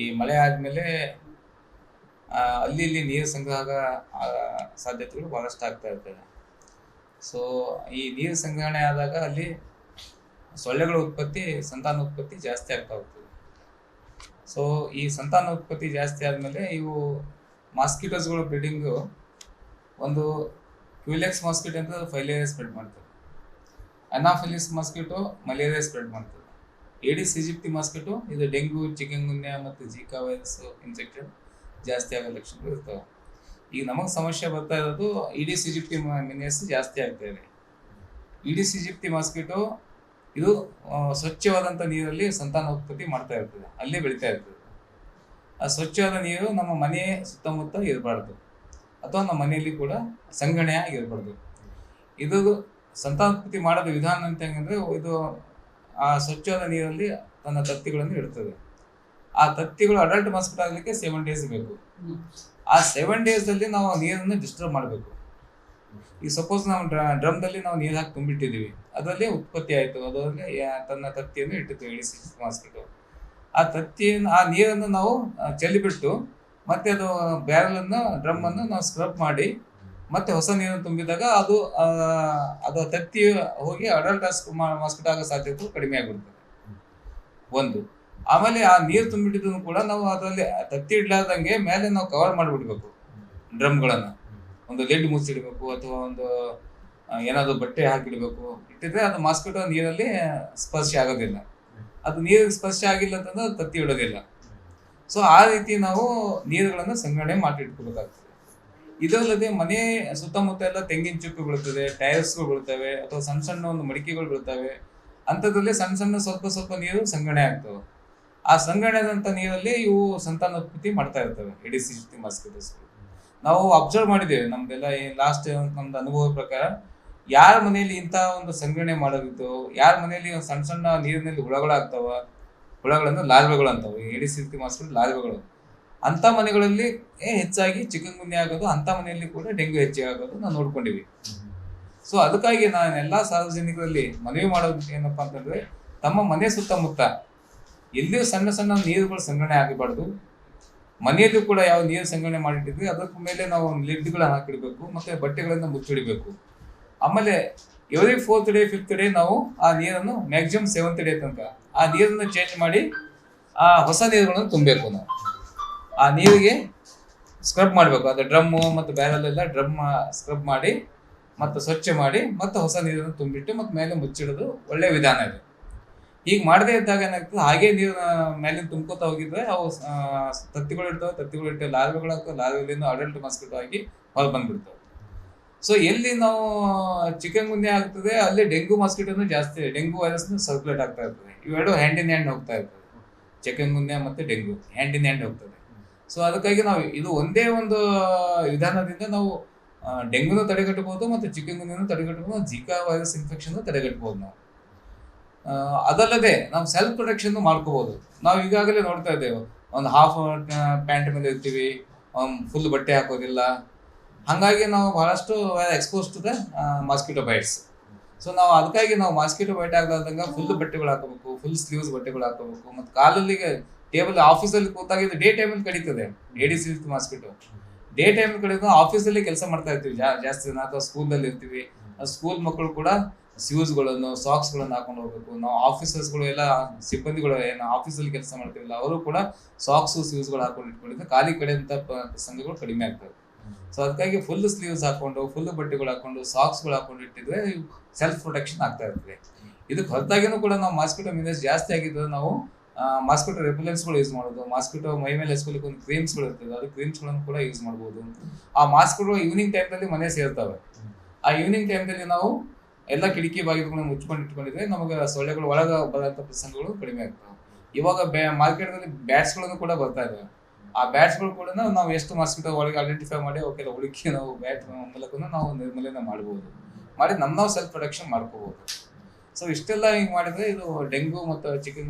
ಈ ಮಳೆ ಆದಮೇಲೆ ಅಲ್ಲಿ ಇಲ್ಲಿ ನೀರು ಸಂಗ್ರಹ ಸಾಧ್ಯತೆಗಳು ಬಹಳಷ್ಟು ಆಗ್ತಾ ಇರ್ತದೆ ಸೊ ಈ ನೀರು ಸಂಗ್ರಹಣೆ ಆದಾಗ ಅಲ್ಲಿ ಸೊಳ್ಳೆಗಳ ಉತ್ಪತ್ತಿ ಸಂತಾನೋತ್ಪತ್ತಿ ಜಾಸ್ತಿ ಆಗ್ತಾ ಹೋಗ್ತದೆ. ಸೊ ಈ ಸಂತಾನೋತ್ಪತ್ತಿ ಜಾಸ್ತಿ ಆದಮೇಲೆ ಇವು ಮಾಸ್ಕಿಟೋಸ್ಗಳು ಬ್ರೀಡಿಂಗು ಒಂದು ಕ್ಯೂಲೆಕ್ಸ್ ಮಾಸ್ಕಿಟೋ ಅಂತ ಫೈಲೇರಿಯಾ ಸ್ಪ್ರೆಡ್ ಮಾಡ್ತದೆ. ಅನಾಫಿಲಿಸ್ ಮಾಸ್ಕಿಟೋ ಮಲೇರಿಯಾ ಸ್ಪ್ರೆಡ್ ಮಾಡ್ತದೆ. ಏಡಿಸ್ ಈಜಿಪ್ತಿ ಮಾಸ್ಕಿಟೋ ಇದು ಡೆಂಗ್ಯೂ ಚಿಕನ್ಗುನ್ಯಾ ಮತ್ತು ಜೀಕಾ ವೈರಸ್ ಇನ್ಫೆಕ್ಷನ್ ಜಾಸ್ತಿ ಆಗೋ ಲಕ್ಷಣಗಳು ಇರ್ತವೆ. ಈಗ ನಮಗೆ ಸಮಸ್ಯೆ ಬರ್ತಾ ಇರೋದು ಇಡಿಸ್ ಈಜಿಪ್ಟಿ ಮಿನಿಯಸ್ ಜಾಸ್ತಿ ಆಗ್ತಾ ಇದೆ. ಇಡಿಸ್ ಸಿಜಿಪ್ತಿ ಮಾಸ್ಕಿಟೋ ಇದು ಸ್ವಚ್ಛವಾದಂಥ ನೀರಲ್ಲಿ ಸಂತಾನೋತ್ಪತ್ತಿ ಮಾಡ್ತಾ ಇರ್ತದೆ. ಅಲ್ಲೇ ಬೆಳೀತಾ ಇರ್ತದೆ. ಆ ಸ್ವಚ್ಛವಾದ ನೀರು ನಮ್ಮ ಮನೆ ಸುತ್ತಮುತ್ತ ಇರಬಾರ್ದು. ಅಥವಾ ನಮ್ಮ ಮನೆಯಲ್ಲಿ ಕೂಡ ಸಂಗಣೆಯಾಗಿ ಆಗಿರಬಾರ್ದು ಇದು ಸಂತಾನೋತ್ಪತ್ತಿ ಮಾಡೋದು ವಿಧಾನ ಅಂತ ಹೆಂಗಂದ್ರೆ, ಇದು ಆ ಸ್ವಚ್ಛವಾದ ನೀರಲ್ಲಿ ತನ್ನ ತತ್ತಿಗಳನ್ನು ಇಡ್ತದೆ. ಆ ತತ್ತಿಗಳು ಅಡಲ್ಟ್ ಮಾಸ್ಕಿಟೋ ಆಗಲಿಕ್ಕೆ ಸೆವೆನ್ ಡೇಸ್ ಬೇಕು. ಆ ಸೆವೆನ್ ಡೇಸಲ್ಲಿ ನಾವು ನೀರನ್ನು ಡಿಸ್ಟರ್ಬ್ ಮಾಡಬೇಕು. ಈಗ ಸಪೋಸ್ ನಾವು ಡ್ರಮ್ದಲ್ಲಿ ನಾವು ನೀರು ಹಾಕಿ ತುಂಬಿಟ್ಟಿದ್ದೀವಿ. ಅದರಲ್ಲಿ ಉತ್ಪತ್ತಿ ಆಯಿತು. ಅದರಲ್ಲಿ ತನ್ನ ತತ್ತಿಯನ್ನು ಇಟ್ಟಿತು ಇಳಿಸಿ ಮಾಸ್ಕಿಟೋ ಆ ತತ್ತಿಯನ್ನು, ಆ ನೀರನ್ನು ನಾವು ಚೆಲ್ಲಿಬಿಟ್ಟು ಮತ್ತೆ ಅದು ಬ್ಯಾರಲನ್ನು ಡ್ರಮ್ಮನ್ನು ನಾವು ಸ್ಕ್ರಬ್ ಮಾಡಿ ಮತ್ತೆ ಹೊಸ ನೀರನ್ನು ತುಂಬಿದಾಗ ಅದು ಅದು ತತ್ತಿ ಹೋಗಿ ಅಡಲ್ಟ್ ಮಾಸ್ಕಿಟೋ ಆಗೋ ಸಾಧ್ಯತೆ ಕಡಿಮೆ ಆಗಿಬಿಡ್ತದೆ ಒಂದು. ಆಮೇಲೆ ಆ ನೀರು ತುಂಬಿಟ್ಟಿದ್ದನ್ನು ಕೂಡ ನಾವು ಅದರಲ್ಲಿ ತತ್ತಿ ಇಡ್ಲಾರ್ದಂಗೆ ಮೇಲೆ ನಾವು ಕವರ್ ಮಾಡಿಬಿಡ್ಬೇಕು. ಡ್ರಮ್ಗಳನ್ನು. ಒಂದು ಲೆಡ್ ಮುಚ್ಚಿಡಬೇಕು ಅಥವಾ ಒಂದು ಏನಾದ್ರೂ ಬಟ್ಟೆ ಹಾಕಿಡಬೇಕು. ಇಟ್ಟಿದ್ರೆ ಅದು ಮಾಸ್ಕಿಟೋ ನೀರಲ್ಲಿ ಸ್ಪರ್ಶ ಆಗೋದಿಲ್ಲ. ಅದು ನೀರಿಗೆ ಸ್ಪರ್ಶ ಆಗಿಲ್ಲ ಅಂತಂದ್ರೆ ತತ್ತಿ ಇಡೋದಿಲ್ಲ. ಸೊ ಆ ರೀತಿ ನಾವು ನೀರುಗಳನ್ನು ಸಂಗ್ರಹಣೆ ಮಾಡಿ ಇಟ್ಕೋಬೇಕಾಗ್ತದೆ ಇದಲ್ಲದೆ ಮನೆ ಸುತ್ತಮುತ್ತ ಎಲ್ಲ ತೆಂಗಿನ ಚುಕ್ಕು ಬೀಳ್ತದೆ ಟೈರ್ಸ್ಗಳು ಬೀಳ್ತವೆ, ಅಥವಾ ಸಣ್ಣ ಸಣ್ಣ ಒಂದು ಮಡಿಕೆಗಳು ಬೀಳ್ತವೆ. ಅಂಥದ್ರಲ್ಲಿ ಸಣ್ಣ ಸಣ್ಣ ಸ್ವಲ್ಪ ಸ್ವಲ್ಪ ನೀರು ಸಂಗ್ರಹಣೆ ಆಗ್ತವೆ. ಆ ಸಂಗ್ರಹಣೆದಂಥ ನೀರಲ್ಲಿ ಇವು ಸಂತಾನೋತ್ಪತ್ತಿ ಮಾಡ್ತಾ ಇರ್ತವೆ ಎಡಿಸಿ ಮಾಸ್ಕಿಟೋಸ್ಗಳು ನಾವು ಅಬ್ಸರ್ವ್ ಮಾಡಿದ್ದೇವೆ, ನಮ್ದೆಲ್ಲ ಲಾಸ್ಟ್ ನಮ್ದು ಅನುಭವದ ಪ್ರಕಾರ ಯಾರ ಮನೆಯಲ್ಲಿ ಇಂಥ ಒಂದು ಸಂಗ್ರಹಣೆ ಮಾಡೋದಿತ್ತು, ಯಾರ ಮನೆಯಲ್ಲಿ ಸಣ್ಣ ಸಣ್ಣ ನೀರಿನಲ್ಲಿ ಹುಳಗಳಾಗ್ತಾವ, ಹುಳಗಳನ್ನು ಲಾರ್ವೆಗಳು ಅಂತವೆ ಎಡಿಸಿ ಮಾಸ್ಕಿಟೋ ಲಾರ್ವೆಗಳು. ಅಂಥ ಮನೆಗಳಲ್ಲಿ ಹೆಚ್ಚಾಗಿ ಚಿಕನ್ ಗುನ್ಯ ಆಗೋದು, ಅಂಥ ಮನೆಯಲ್ಲಿ ಕೂಡ ಡೆಂಗ್ಯೂ ಹೆಚ್ಚಿಗೆ ಆಗೋದು ನಾವು ನೋಡ್ಕೊಂಡಿವಿ. ಸೊ ಅದಕ್ಕಾಗಿ ನಾನು ಎಲ್ಲ ಸಾರ್ವಜನಿಕರಲ್ಲಿ ಮನವಿ ಮಾಡೋದು ಏನಪ್ಪಾ ಅಂತಂದ್ರೆ, ತಮ್ಮ ಮನೆ ಸುತ್ತಮುತ್ತ ಎಲ್ಲಿಯೂ ಸಣ್ಣ ಸಣ್ಣ ನೀರುಗಳು ಸಂಗ್ರಹಣೆ ಆಗಬಾರ್ದು. ಮನೆಯಲ್ಲೂ ಕೂಡ ಯಾವ ನೀರು ಸಂಗ್ರಹಣೆ ಮಾಡಿಟ್ಟಿದ್ವಿ ಅದರ ಮೇಲೆ ನಾವು ಲಿಡ್ಗಳನ್ನ ಹಾಕಿಡ್ಬೇಕು, ಮತ್ತೆ ಬಟ್ಟೆಗಳನ್ನು ಮುಚ್ಚಿಡಬೇಕು. ಆಮೇಲೆ every fourth day fifth day ನಾವು ಆ ನೀರನ್ನು ಮ್ಯಾಕ್ಸಿಮಮ್ ಸೆವೆಂತ್ ಡೇ ತನಕ, ಆ ನೀರನ್ನು ಚೇಂಜ್ ಮಾಡಿ ಆ ಹೊಸ ನೀರುಗಳನ್ನು ತುಂಬಬೇಕು ನಾವು. ಆ ನೀರಿಗೆ ಸ್ಕ್ರಬ್ ಮಾಡಬೇಕು. ಅದು ಡ್ರಮ್ಮು ಮತ್ತು ಬ್ಯಾರಲ್ಲೆಲ್ಲ ಡ್ರಮ್ ಸ್ಕ್ರಬ್ ಮಾಡಿ ಮತ್ತು ಸ್ವಚ್ಛ ಮಾಡಿ ಮತ್ತು ಹೊಸ ನೀರನ್ನು ತುಂಬಿಟ್ಟು ಮತ್ತು ಮೇಲೆ ಮುಚ್ಚಿಡೋದು ಒಳ್ಳೆಯ ವಿಧಾನ ಇದು. ಈಗ ಮಾಡದೇ ಇದ್ದಾಗ ಏನಾಗ್ತದೆ, ಹಾಗೆ ನೀರು ಮೇಲೆ ತುಂಬ್ಕೋತಾ ಹೋಗಿದ್ರೆ ಅವು ತತ್ತಿಗಳು ಇರ್ತವೆ ತತ್ತಿಗಳು ಇರ್ತವೆ ಲಾರ್ವೆಗಳಾಗ್ತವೆ ಲಾರ್ವೆಲಿಂದ ಅಡಲ್ಟ್ ಮಾಸ್ಕಿಟೋ ಆಗಿ ಹೊರ ಬಂದ್ಬಿಡ್ತವೆ. ಸೊ ಎಲ್ಲಿ ನಾವು ಚಿಕನ್ ಗುನ್ಯ ಆಗ್ತದೆ ಅಲ್ಲಿ ಡೆಂಗು ಮಾಸ್ಕಿಟೋನು ಜಾಸ್ತಿ, ಡೆಂಗು ವೈರಸ್ ಸರ್ಕ್ಯುಲೇಟ್ ಆಗ್ತಾ ಇರ್ತದೆ. ಇವೆರಡು ಹ್ಯಾಂಡ್ ಇನ್ ಹ್ಯಾಂಡ್ ಹೋಗ್ತಾ ಇರ್ತದೆ ಚಿಕನ್ ಗುನ್ಯ ಮತ್ತೆ ಡೆಂಗು ಹ್ಯಾಂಡ್ ಇನ್ ಹ್ಯಾಂಡ್ ಹೋಗ್ತದೆ. ಸೊ ಅದಕ್ಕಾಗಿ ನಾವು ಇದು ಒಂದೇ ಒಂದು ವಿಧಾನದಿಂದ ನಾವು ಡೆಂಗ್ಯೂನು ತಡೆಗಟ್ಟಬಹುದು ಮತ್ತು ಚಿಕನ್ ಗುನ್ಯನು ತಡೆಗಟ್ಟಬಹುದು ಜಿಕಾ ವೈರಸ್ ಇನ್ಫೆಕ್ಷನ್ ತಡೆಗಟ್ಟಬಹುದು ನಾವು. ಅದಲ್ಲದೆ ನಾವು ಸೆಲ್ಫ್ ಪ್ರೊಟೆಕ್ಷನ್ ಮಾಡ್ಕೋಬಹುದು. ನಾವು ಈಗಾಗಲೇ ನೋಡ್ತಾ ಇದ್ದೇವೆ, ಒಂದು ಹಾಫ್ ಪ್ಯಾಂಟ್ ಮೇಲೆ ಇರ್ತೀವಿ ಫುಲ್ ಬಟ್ಟೆ ಹಾಕೋದಿಲ್ಲ. ಹಾಗಾಗಿ ನಾವು ಬಹಳಷ್ಟು expose to the mosquito bites so ನಾವು ಅದಕ್ಕಾಗಿ ನಾವು ಮಾಸ್ಕಿಟೋ ಬೈಟ್ ಆಗ್ಲಾರ್ದಂಗ ಫುಲ್ ಬಟ್ಟೆಗಳು ಹಾಕೋಬೇಕು ಫುಲ್ ಸ್ಲೀವ್ಸ್ ಬಟ್ಟೆಗಳು ಹಾಕೋಬೇಕು, ಮತ್ತು ಕಾಲಲ್ಲಿಗೆ ಟೇಬಲ್ ಆಫೀಸಲ್ಲಿ ಕೂತಾಗ ಇದು ಡೇ ಟೈಮಲ್ಲಿ ಕಡಿತದೆ. ಲೇಡೀಸ್ ಸಿಲ್ತ್ ಮಾಸ್ಕಿಟೋ ಡೇ ಟೈಮ್ ಕಡಿದು ಆಫೀಸಲ್ಲಿ ಕೆಲಸ ಮಾಡ್ತಾ ಇರ್ತೀವಿ ಜಾಸ್ತಿ ದಿನ ಅಥವಾ ಸ್ಕೂಲಲ್ಲಿ ಇರ್ತೀವಿ. ಸ್ಕೂಲ್ ಮಕ್ಕಳು ಕೂಡ ಶೂಸ್ಗಳನ್ನು ಸಾಕ್ಸ್ಗಳನ್ನು ಹಾಕೊಂಡು ಹೋಗ್ಬೇಕು. ನಾವು ಆಫೀಸರ್ಸ್ಗಳು ಎಲ್ಲ, ಸಿಬ್ಬಂದಿಗಳು ಏನು ಆಫೀಸಲ್ಲಿ ಕೆಲಸ ಮಾಡ್ತೀವಲ್ಲ, ಅವರು ಕೂಡ ಸಾಕ್ಸು ಶೂಸ್ಗಳು ಹಾಕೊಂಡು ಇಟ್ಕೊಂಡಿದ್ರೆ ಖಾಲಿ ಕಡೆಯಂಥ ಪ್ರಸಂಗಗಳು ಕಡಿಮೆ ಆಗ್ತವೆ. ಸೊ ಅದಕ್ಕಾಗಿ ಫುಲ್ ಸ್ಲೀವ್ಸ್ ಹಾಕೊಂಡು ಫುಲ್ ಬಟ್ಟೆಗಳು ಹಾಕೊಂಡು ಸಾಕ್ಸ್ಗಳು ಹಾಕೊಂಡು ಇಟ್ಟಿದ್ರೆ ಸೆಲ್ಫ್ ಪ್ರೊಟೆಕ್ಷನ್ ಆಗ್ತಾ ಇರ್ತದೆ. ಇದಕ್ಕೆ ಹೊರತಾಗಿನೂ ಕೂಡ ನಾವು ಮಾಸ್ಕಿಟೋ ಮಿನಸ್ ಜಾಸ್ತಿ ಆಗಿದ್ರೆ ನಾವು ಮಾಸ್ಕಿಟೋ ರೆಪುಲೆನ್ಸ್ಗಳು ಯೂಸ್ ಮಾಡೋದು ಮಾಸ್ಕಿಟೋ ಮೈ ಮೇಲೆ ಹಚ್ಕೊಳ್ಳಿಕ್ಕೆ ಒಂದು ಕ್ರೀಮ್ಸ್ಗಳು ಇರ್ತದೆ, ಅದು ಕ್ರೀಮ್ಸ್ಗಳನ್ನು ಕೂಡ ಯೂಸ್ ಮಾಡ್ಬೋದು. ಆ ಮಾಸ್ಕ್ಗಳು ಈವ್ನಿಂಗ್ ಟೈಮ್ನಲ್ಲಿ ಮನೆ ಸೇರ್ತವೆ. ಆ ಈವ್ನಿಂಗ್ ಟೈಮ್ನಲ್ಲಿ ನಾವು ಎಲ್ಲ ಕಿಟಕಿ ಬಾಗಿಲುಗಳನ್ನು ಮುಚ್ಕೊಂಡು ಇಟ್ಕೊಂಡಿದ್ರೆ ನಮಗೆ ಸೊಳ್ಳೆಗಳು ಒಳಗ ಬರೋಂಥ ಪ್ರಸಂಗಗಳು ಕಡಿಮೆ ಆಗ್ತವೆ. ಇವಾಗ ನಲ್ಲಿ ಮಾರ್ಕೆಟ್ನಲ್ಲಿ ಬ್ಯಾಟ್ಸ್ಗಳನ್ನು ಕೂಡ ಬರ್ತಾ ಇದಾವೆ. ಆ ಬ್ಯಾಟ್ಸ್ಗಳು ಕೂಡ ನಾವು ಎಷ್ಟು ಮಾಸ್ಕಿಟೋ ಒಳಗೆ ಐಡೆಂಟಿಫೈ ಮಾಡಿ ಓಕೆ ಹುಡುಕಿ ನಾವು ಬ್ಯಾಟ್ ಮೂಲಕ ನಾವು ನಿರ್ಮೂಲನೆ ಮಾಡ್ಬೋದು. ಮಾಡಿ ನಮ್ಮ ನಾವು ಸೆಲ್ಫ್ ಪ್ರೊಟೆಕ್ಷನ್ ಮಾಡ್ಕೋಬಹುದು ಸೊ ಇಷ್ಟೆಲ್ಲ ಹಿಂಗೆ ಮಾಡಿದ್ರೆ ಇದು ಡೆಂಗು ಮತ್ತು ಚಿಕನ್